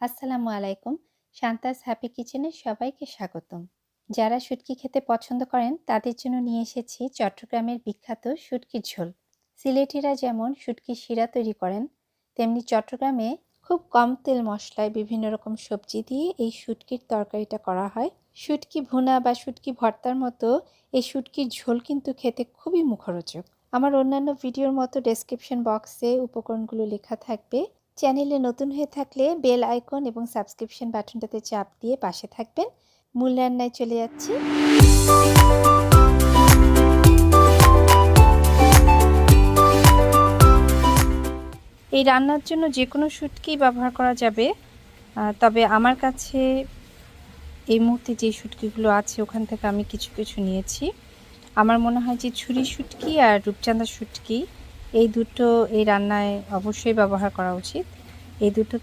আসসালামু আলাইকুম। শান্তাস হ্যাপি কিচেনে সবাইকে স্বাগতম। যারা শুটকি খেতে পছন্দ করেন, তাদের জন্য নিয়ে এসেছি চট্টগ্রামের বিখ্যাত শুটকির ঝোল। সিলেটিরা যেমন শুটকির শিরা তৈরি করেন, তেমনি চট্টগ্রামে খুব কম তেল মশলায় বিভিন্ন রকম সবজি দিয়ে এই শুটকির তরকারিটা করা হয়। শুটকি ভুনা বা শুটকি ভর্তার মতো এই শুটকির ঝোল কিন্তু খেতে খুবই মুখরোচক। আমার অন্যান্য ভিডিওর মতো ডেসক্রিপশন বক্সে উপকরণগুলো লেখা থাকবে। চ্যানেলে নতুন হয়ে থাকলে বেল আইকন এবং সাবস্ক্রিপশন বাটনটাতে চাপ দিয়ে পাশে থাকবেন। মূল রান্নায় চলে যাচ্ছি। এই রান্নার জন্য যে কোনো শুটকি ব্যবহার করা যাবে। তবে আমার কাছে এই মুহূর্তে যে শুটকিগুলো আছে, ওখান থেকে আমি কিছু কিছু নিয়েছি। আমার মনে হয় যে ছুরি শুটকি আর রূপচাঁদা শুটকি, এই দুটো এই রান্নায় অবশ্যই ব্যবহার করা উচিত। এই দুটো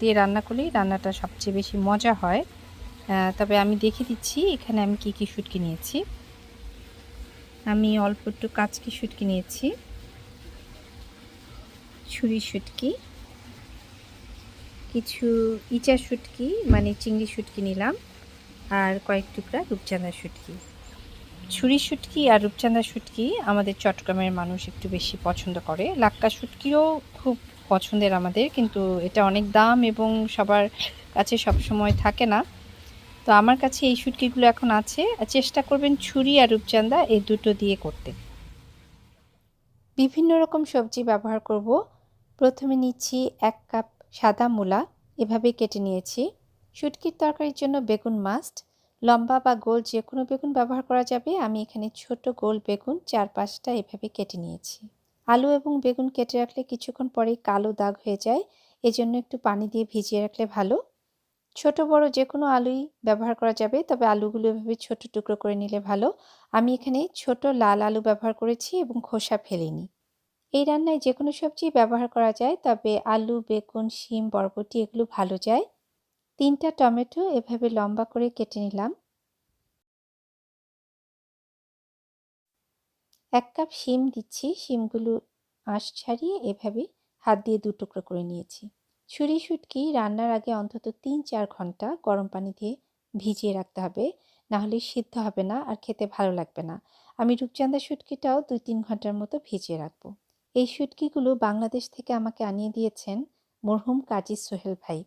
দিয়ে রান্না করলেই রান্নাটা সবচেয়ে বেশি মজা হয়। তবে আমি দেখে দিচ্ছি, এখানে আমি কি কি শুটকি নিয়েছি। আমি অল্প একটু কাচকি শুটকি নিয়েছি। ছুরি শুটকি। কিছু ইচা শুটকি মানে চিংড়ি শুটকি নিলাম। আর কয়েক টুকরা রূপচাঁদা শুটকি। ছুরি শুটকি আর রূপচাঁদা শুটকি আমাদের চট্টগ্রামের মানুষ একটু বেশি পছন্দ করে। লাক্কা শুটকিও খুব পছন্দের আমাদের, কিন্তু এটা অনেক দাম এবং সবার কাছে সব সময় থাকে না। তো আমার কাছে এই শুটকিগুলো এখন আছে। চেষ্টা করবেন ছুরি আর রূপচান্দা এই দুটো দিয়ে করতে। বিভিন্ন রকম সবজি ব্যবহার করব। প্রথমে নিচ্ছি এক কাপ সাদা মূলা, এভাবে কেটে নিয়েছি। শুটকির তরকারির জন্য বেগুন মাস্ট, লম্বা বা গোল যে কোনো বেগুন ব্যবহার করা যাবে। আমি এখানে ছোট গোল বেগুন চার পাঁচটা এভাবে কেটে নিয়েছি। আলু এবং বেগুন কেটে রাখলে কিছুক্ষণ পরেই কালো দাগ হয়ে যায়। এজন্য একটু পানি দিয়ে ভিজিয়ে রাখলে ভালো। ছোট, বড় যে কোনো আলুই ব্যবহার করা যাবে, তবে আলুগুলো এভাবে ছোট টুকরো করে নিলে ভালো। আমি এখানে ছোট লাল আলু ব্যবহার করেছি এবং খোসা ফেলিনি। এই রান্নায় যে কোনো সবজি ব্যবহার করা যায়, তবে আলু, বেগুন, শিম, বরবটি এগুলো ভালো যায়। তিনটা টমেটো এভাবে লম্বা করে কেটে নিলাম। এক কাপ শিম দিচ্ছি, শিমগুলো আঁশ ছাড়িয়ে এভাবে হাত দিয়ে দু টুকরো করে নিয়েছি। ছুরি শুটকি রান্নার আগে অন্তত তিন চার ঘণ্টা গরম পানি দিয়ে ভিজিয়ে রাখতে হবে, নাহলে সিদ্ধ হবে না আর খেতে ভালো লাগবে না। আমি রূপচাঁদা শুটকিটাও দুই তিন ঘণ্টার মতো ভিজিয়ে রাখব। এই শুটকিগুলো বাংলাদেশ থেকে আমাকে আনিয়ে দিয়েছেন মরহুম কাজী সোহেল ভাই।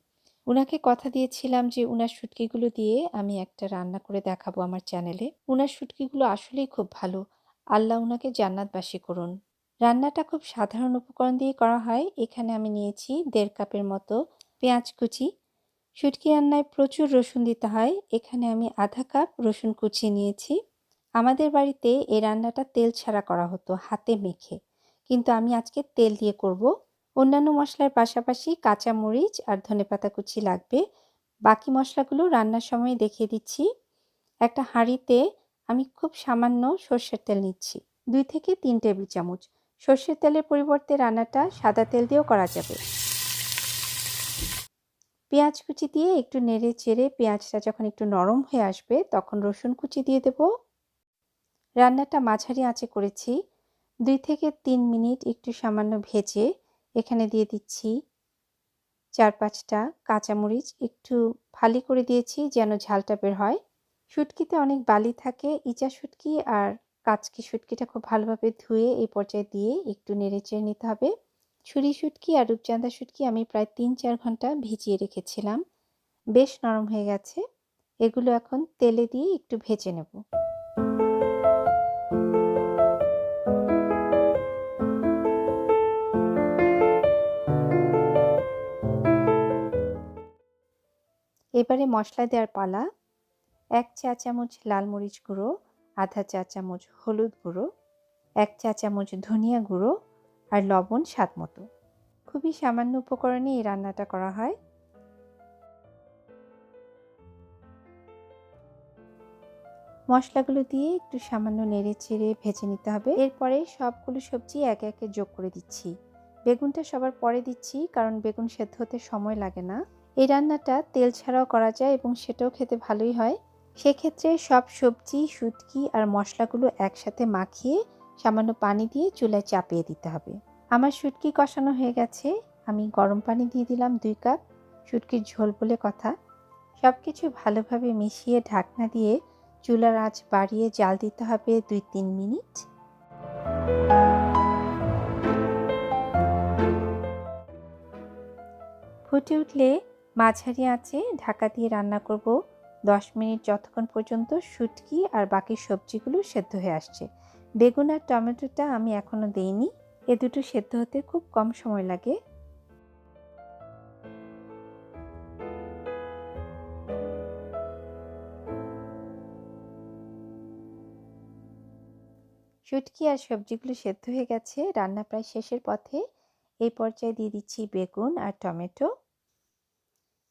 উনাকে কথা দিয়েছিলাম যে উনার শুটকিগুলো দিয়ে আমি একটা রান্না করে দেখাবো আমার চ্যানেলে। উনার শুটকিগুলো আসলেই খুব ভালো। আল্লাহ উনাকে জান্নাতবাসী করুন। রান্নাটা খুব সাধারণ উপকরণ দিয়ে করা হয়। এখানে আমি নিয়েছি দেড় কাপের মতো পেঁয়াজ কুচি। শুটকি রান্নায় প্রচুর রসুন দিতে হয়। এখানে আমি আধা কাপ রসুন কুচি নিয়েছি। আমাদের বাড়িতে এই রান্নাটা তেল ছাড়া করা হতো, হাতে মেখে। কিন্তু আমি আজকে তেল দিয়ে করব। অন্যান্য মশলার পাশাপাশি কাঁচা মরিচ আর ধনেপাতা কুচি লাগবে। বাকি মশলাগুলো রান্নার সময় দেখিয়ে দিচ্ছি। একটা হাঁড়িতে আমি খুব সামান্য সর্ষের তেল নিচ্ছি। দুই থেকে তিন টেবিল চামচ। সর্ষের তেলের পরিবর্তে রান্নাটা সাদা তেল দিয়েও করা যাবে। পেঁয়াজ কুচি দিয়ে একটু নেড়ে চেড়ে পেঁয়াজটা যখন একটু নরম হয়ে আসবে, তখন রসুন কুচি দিয়ে দেব। রান্নাটা মাঝারি আঁচে করেছি। দুই থেকে তিন মিনিট একটু সামান্য ভেজে এখানে দিয়ে দিচ্ছি চার পাঁচটা কাঁচামরিচ। একটু ফালি করে দিয়েছি যেন ঝালটা বের হয়। শুটকিতে অনেক বালি থাকে, ইচা শুটকি আর কাচকি শুটকিটা খুব ভালোভাবে ধুয়ে এই পর্যায়ে দিয়ে একটু নেড়ে চেড়ে নিতে হবে। ছুরি শুটকি আর রূপচাঁদা শুটকি আমি প্রায় তিন চার ঘণ্টা ভিজিয়ে রেখেছিলাম। বেশ নরম হয়ে গেছে। এগুলো এখন তেলে দিয়ে একটু ভেজে নেব। এবারে মশলা দেওয়ার পালা। এক চা চামচ লাল মরিচ গুঁড়ো, আধা চা চামচ হলুদ গুঁড়ো, এক চা চামচ ধনিয়া গুঁড়ো আর লবণ স্বাদ মতো। খুবই সামান্য উপকরণে এই রান্নাটা করা হয়। মশলাগুলো দিয়ে একটু সামান্য নেড়ে চেড়ে ভেজে নিতে হবে। এরপরে সবগুলো সবজি একে একে যোগ করে দিচ্ছি। বেগুনটা সবার পরে দিচ্ছি কারণ বেগুন সেদ্ধ হতে সময় লাগে না। এই রান্নাটা তেল ছাড়াও করা যায় এবং সেটাও খেতে ভালোই হয়। সেক্ষেত্রে সব সবজি শুটকি আর মশলাগুলো একসাথে মাখিয়ে সামান্য পানি দিয়ে চুলায় চাপিয়ে দিতে হবে। আমার শুটকি কষানো হয়ে গেছে। আমি গরম পানি দিয়ে দিলাম দুই কাপ। শুটকির ঝোল বলে কথা। সব কিছু ভালোভাবে মিশিয়ে ঢাকনা দিয়ে চুলার আঁচ বাড়িয়ে জাল দিতে হবে দুই তিন মিনিট। ফুটে উঠলে মাঝারি আঁচে ঢাকা দিয়ে রান্না করব। দশ মিনিট যতক্ষণ পর্যন্ত শুটকি আর বাকি সবজিগুলো সেদ্ধ হয়ে আসছে। বেগুন আর টমেটোটা আমি এখনও দেইনি। এ দুটো সেদ্ধ হতে খুব কম সময় লাগে। শুটকি আর সবজিগুলো সেদ্ধ হয়ে গেছে। রান্না প্রায় শেষের পথে। এই পর্যায়ে দিয়ে দিচ্ছি বেগুন আর টমেটো।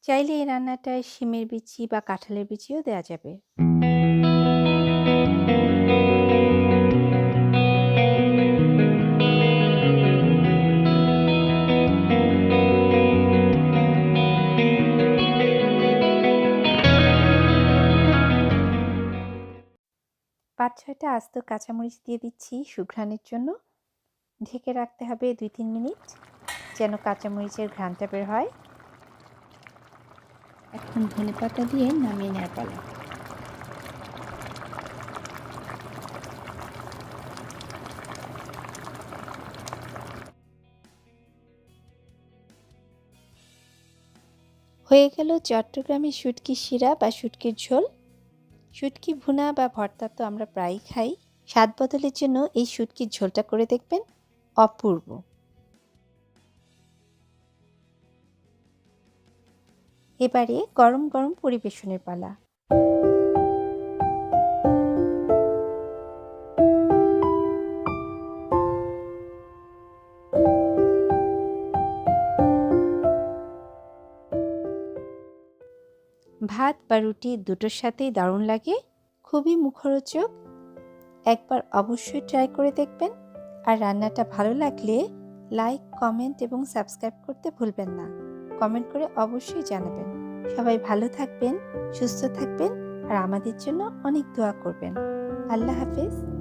চাইলে এই রান্নাটায় শিমের বিচি বা কাঁঠালের বিচিও দেওয়া যাবে। পাঁচ, ছয়টা আস্ত কাঁচামরিচ দিয়ে দিচ্ছি সুঘ্রাণের জন্য। ঢেকে রাখতে হবে দুই, তিন মিনিট, যেন কাঁচামরিচের ঘ্রাণটা বের হয়। এখন ধনে পাতা দিয়ে নামিয়ে নেওয়ার পালা। হয়ে গেল চট্টগ্রামের শুটকি শিরা বা শুটকির ঝোল। শুটকি ভুনা বা ভর্তা তো আমরা প্রায়ই খাই। স্বাদ বদলের জন্য এই শুটকির ঝোলটা করে দেখবেন অপূর্ব। এবারে গরম গরম পরিবেশনের পালা। ভাত বা রুটি দুটোর সাথেই দারুণ লাগে, খুবই মুখরোচক। একবার অবশ্যই ট্রাই করে দেখবেন। আর রান্নাটা ভালো লাগলে লাইক কমেন্ট এবং সাবস্ক্রাইব করতে ভুলবেন না। কমেন্ট করে অবশ্যই জানাবেন। সবাই ভালো থাকবেন, সুস্থ থাকবেন আর আমাদের জন্য অনেক দোয়া করবেন। আল্লাহ হাফেজ।